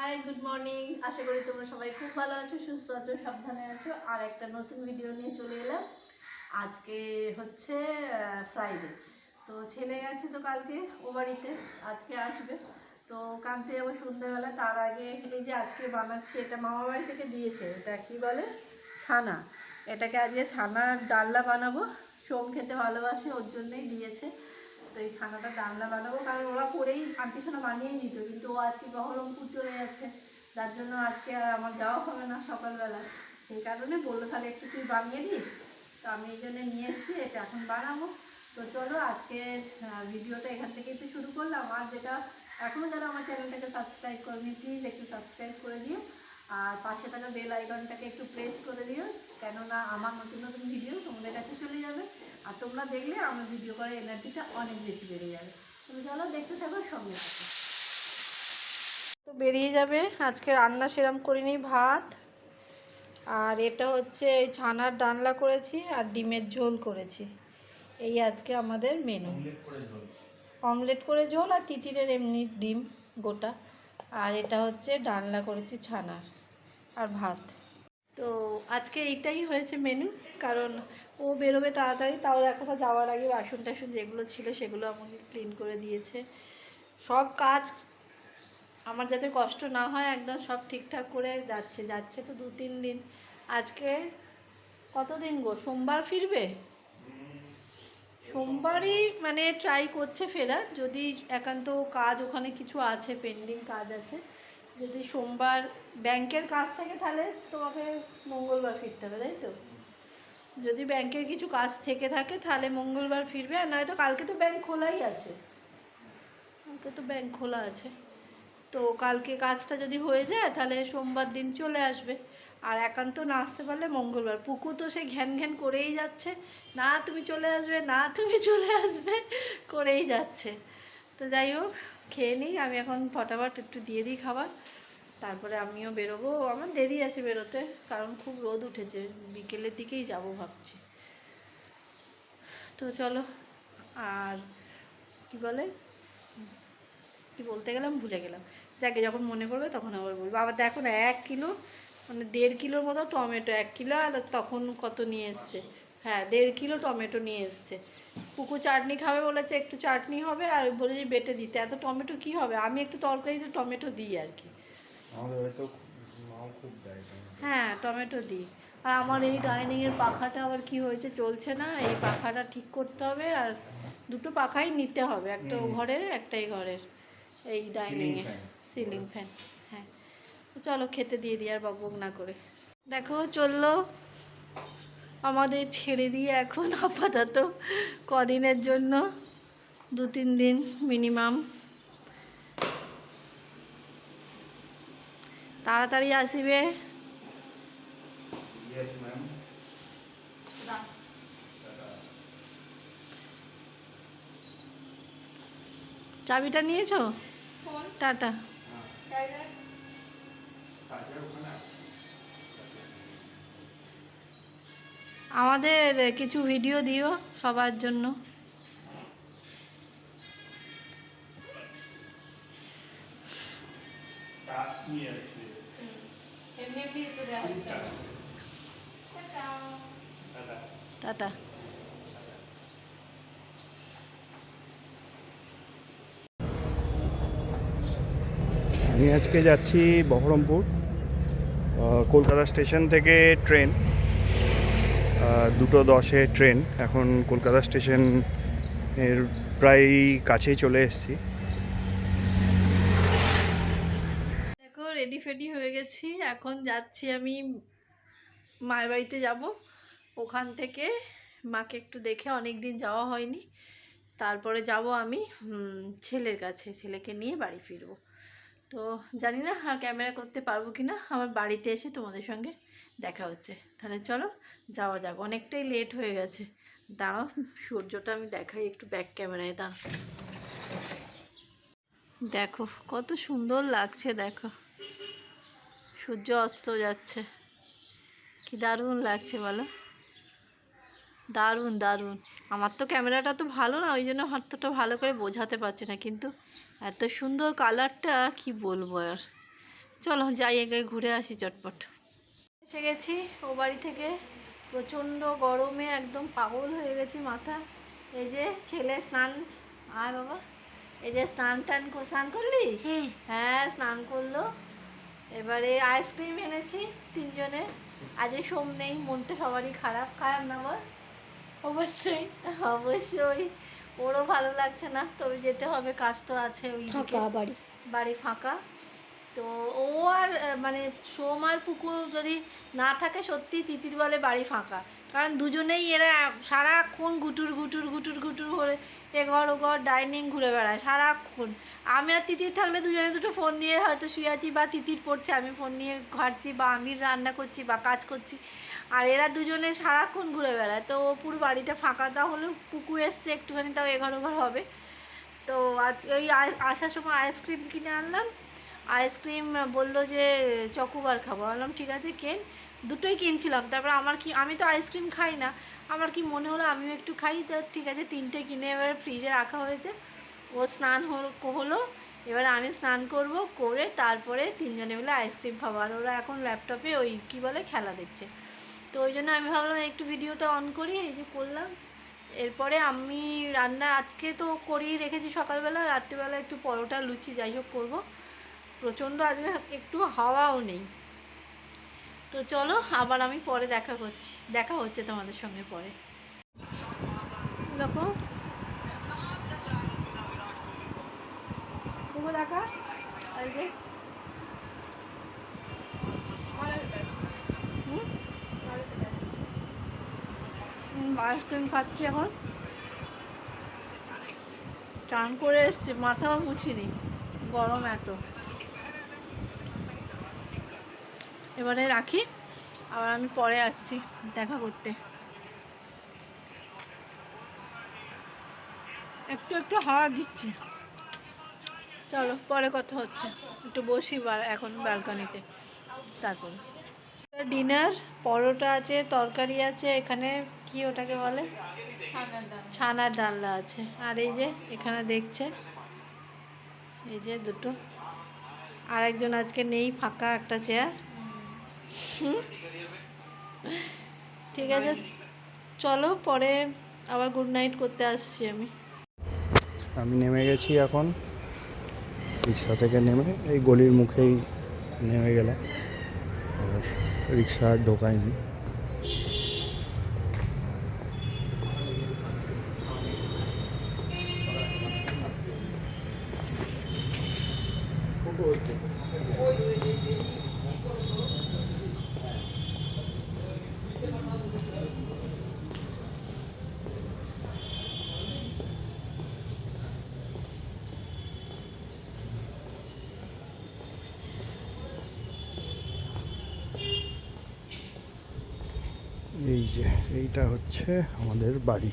Hi good morning আশা করি তোমরা সবাই খুব ভালো আছো, সুস্থ আছো, সাবধানে আছো। আর একটা নতুন ভিডিও নিয়ে চলে এলাম। আজকে হচ্ছে ফ্রাইডে তো ছেলে গেছে তো কালকে, ও বাড়িতে আজকে আসবে। তো কানতে যাব সন্ধ্যাবেলা, তার আগে এই যে আজকে বানাচ্ছি, এটা মামা বাড়ি থেকে দিয়েছে। এটা কি বলে? ছানা। এটাকে আজকে ছানার ডালনা বানাবো। সোম খেতে ভালোবাসে, ওর জন্যই দিয়েছে। তো এই ছানাটা ডালনা বানাবো, কারণ ওরা করেই আন্টি সোনা বানিয়েই দিত কিন্তু ও আজকে বহরমপুর চলে যাচ্ছে। যার জন্য আজকে আর আমার যাওয়া হবে না সকালবেলা। সেই কারণে বলল, তাহলে একটু তুই বানিয়ে দিস? তো আমি এই জন্য নিয়ে এসেছি, এটা এখন বানাবো। তো চলো, আজকে ভিডিওটা এখান থেকে একটু শুরু করলাম। আর যেটা এখনও যারা আমার চ্যানেলটাকে সাবস্ক্রাইব করেনি প্লিজ একটু সাবস্ক্রাইব করে দিও। আর পাশে থাকা বেল আইকনটাকে একটু প্রেস করে দিও কেননা আমার নতুন নতুন ভিডিও তোমাদের কাছে চলে যাবে। আর তোমরা দেখলে আমার ভিডিও করার এনার্জিটা অনেক বেশি বেড়ে যাবে। তুমি চলো দেখতে থাকো সঙ্গে থাকো। তো বেরিয়ে যাবে। আজকে রান্না সেরম করিনি ভাত। আর এটা হচ্ছে এই ছানার ডানলা করেছি আর ডিমের ঝোল করেছি। এই আজকে আমাদের মেনু অমলেট করে ঝোল আর তিতিরের এমনি ডিম গোটা। আর এটা হচ্ছে ডালনা করেছি ছানার আর ভাত। তো আজকে এইটাই হয়েছে মেনু কারণ ও বেরোবে তাড়াতাড়ি, তাও একটা যাওয়ার আগে বাসন টাসন যেগুলো ছিল সেগুলো আমাকে ক্লিন করে দিয়েছে। সব কাজ আমার যাতে কষ্ট না হয়, একদম সব ঠিকঠাক করে যাচ্ছে যাচ্ছে তো দু তিন দিন। আজকে কতদিন গো? সোমবার ফিরবে? সোমবারই মানে ট্রাই করছে ফেরার যদি একান্ত কাজ ওখানে কিছু আছে পেন্ডিং কাজ আছে, যদি সোমবার ব্যাংকের কাজ থাকে তাহলে তোমাকে মঙ্গলবার ফিরতে হবে, তাই তো? যদি ব্যাংকের কিছু কাজ থেকে থাকে তাহলে মঙ্গলবার ফিরবে, আর নয়তো কালকে তো ব্যাংক খোলাই আছে। কালকে তো ব্যাংক খোলা আছে। তো কালকে কাজটা যদি হয়ে যায় তাহলে সোমবার দিন চলে আসবে। আর একান্ত না আসতে পারলে মঙ্গলবার। পুকু তো সে ঘ্যান ঘ্যান করেই যাচ্ছে। না তুমি চলে আসবে, না তুমি চলে আসবে, করেই যাচ্ছে। তো যাই হোক, খেয়ে নিই। আমি এখন ফটাফট একটু দিয়ে দিই খাবার। তারপরে আমিও বেরোবো। আমার দেরি আছে বেরোতে, কারণ খুব রোদ উঠেছে। বিকেলের দিকেই যাব ভাবছি। তো চলো, আর কি বলে? কি বলতে গেলাম? ভুলে গেলাম। যাকে যখন মনে পড়বে তখন আবার বলব। আবার দেখো না, এক কিলো মানে দেড় কিলোর মতো টমেটো এক কিলো আর তখন কত নিয়ে এসছে? হ্যাঁ দেড় কিলো টমেটো নিয়ে এসছে। পুকু চাটনি খাবে বলেছে একটু চাটনি হবে আর বলেছে বেটে দিতে। এত টমেটো কি হবে? আমি একটু তরকারিতে টমেটো দিই আর কি। হ্যাঁ টমেটো দিই। আর আমার এই ডাইনিংয়ের পাখাটা আবার কি হয়েছে চলছে না? এই পাখাটা ঠিক করতে হবে আর দুটো পাখাই নিতে হবে। একটা ঘরের একটাই ঘরের। এই ডাইনিংয়ে। Ceiling fan. চলো খেতে দিয়ে দিই আর বকবক না করে। দেখো চলল। আমাদের ছেড়ে দিয়ে এখন আপাতত কদিনের জন্য? দু তিন দিন মিনিমাম তাড়াতাড়ি আসিবে। চাবিটা নিয়েছো? টাটা। চার্জার ওখানে আছে। আমাদের কিছু ভিডিও দিও সবার জন্য। টাটা। আমি আজকে যাচ্ছি বহরমপুর কলকাতা স্টেশন থেকে ট্রেন দুটো দশে ট্রেন। এখন কলকাতা স্টেশনের প্রায় কাছেই চলে এসেছি। দেখো রেডি ফেডি হয়ে গেছি। এখন যাচ্ছি আমি মায়ের বাড়িতে যাব। ওখান থেকে মাকে একটু দেখে অনেক দিন যাওয়া হয়নি। তারপরে যাব আমি ছেলের কাছে, ছেলেকে নিয়ে বাড়ি ফিরবো। তো জানি না আর ক্যামেরা করতে পারব কি না আমার বাড়িতে এসে তোমাদের সঙ্গে দেখা হচ্ছে। তাহলে চলো, যাওয়া যাক, অনেকটাই লেট হয়ে গেছে। দাঁড়াও, সূর্যটা আমি দেখাই একটু ব্যাক ক্যামেরায় দাঁড়াও। দেখো, কত সুন্দর লাগছে, দেখো। সূর্য অস্ত যাচ্ছে। কি দারুণ লাগছে বলো। দারুণ দারুণ। আমার তো ক্যামেরাটা তো ভালো না ওই জন্য হাতটা ভালো করে বোঝাতে পারছি না কিন্তু এত সুন্দর কালারটা কি বলব আর। চলো যাই আগে ঘুরে আসি চটপট। এসে গেছি ও বাড়ি থেকে প্রচণ্ড গরমে একদম পাগল হয়ে গেছি মাথা। এই যে ছেলে স্নান আয় বাবা। এই যে স্নান টান স্নান করলি? হ্যাঁ স্নান করল। এবারে আইসক্রিম এনেছি তিনজনে। আজকে সোম নেই মনটা সবারই খারাপ খারাপ না বল? অবশ্যই। অবশ্যই। ওরও ভালো লাগছে না। তবে যেতে হবে কাজ তো আছে ওই ফাঁকা বাড়ি। বাড়ি ফাঁকা। তো ও আর মানে সোম আর পুকুর যদি না থাকে সত্যি তিতির বলে বাড়ি ফাঁকা। কারণ দুজনেই এরা সারাক্ষণ গুটুর গুটুর গুটুর গুটুর করে এঘর ওঘর ডাইনিং ঘুরে বেড়ায় সারাক্ষণ। আমি আর তিতির থাকলে দুজনে দুটো ফোন নিয়ে হয়তো শুয়ে আছি বা তিতির পড়ছে আমি ফোন নিয়ে ঘাটছি বা আমি রান্না করছি বা কাজ করছি। আর এরা দুজনে সারাক্ষণ ঘুরে বেড়ায়। তো পুরো বাড়িটা ফাঁকা, তাহলে পুকু এসছে, একটুখানি তাও এঘর ওঘর হবে। তো আজ ওই আসার সময় আইসক্রিম কিনে আনলাম। আইসক্রিম বলল যে চকোবার খাব। বললাম, ঠিক আছে, কেন? দুটোই কিনছিলাম। তারপর আমার কি, আমি তো আইসক্রিম খাই না। আমার কি মনে হলো আমিও একটু খাই? তো ঠিক আছে, তিনটে কিনে এবারে ফ্রিজে রাখা হয়েছে। ও স্নান হলো এবার আমি স্নান করব, করে তারপরে তিনজনে মিলে আইসক্রিম খাব। আর ওরা এখন ল্যাপটপে ওই কী বলে, খেলা দেখছে। তো ওই জন্য আমি ভাবলাম একটু ভিডিওটা অন করি, এই যে করলাম। এরপরে আমি রান্না আজকে তো করেই রেখেছি সকালবেলা, রাত্রিবেলা একটু পরোটা, লুচি, যাই হোক করব। প্রচণ্ড আজকে একটু হাওয়াও নেই। তো চলো, আবার আমি পরে দেখা করছি, দেখা হচ্ছে তোমাদের সঙ্গে পরে। দেখো দেখো। এই যে। আইসক্রিম খাচ্ছি এখন। চান করে এসছি, মাথাও মুছিনি, গরম এত। এবারে রাখি, আবার আমি পরে আসছি দেখা করতে। একটু একটু হাওয়া দিচ্ছে। চলো, পরে কথা হচ্ছে। একটু বসি এখন ব্যালকনিতে, তারপরে। ডিনার পরোটা আছে তরকারি আছে এখানে কি ওটাকে বলে? ছানার ডালনা আছে। আর এই যে এখানে দেখছে এই যে দুটো। আর একজন আজকে নেই ফাঁকা একটা চেয়ার ঠিক আছে চলো পরে আবার গুড নাইট করতে আসছি আমি। আমি নেমে গেছি এখন। রিক্সা থেকে নেমে এই গলির মুখেই নেমে গেলাম। আর রিক্সা এই যে এইটা হচ্ছে আমাদের বাড়ি।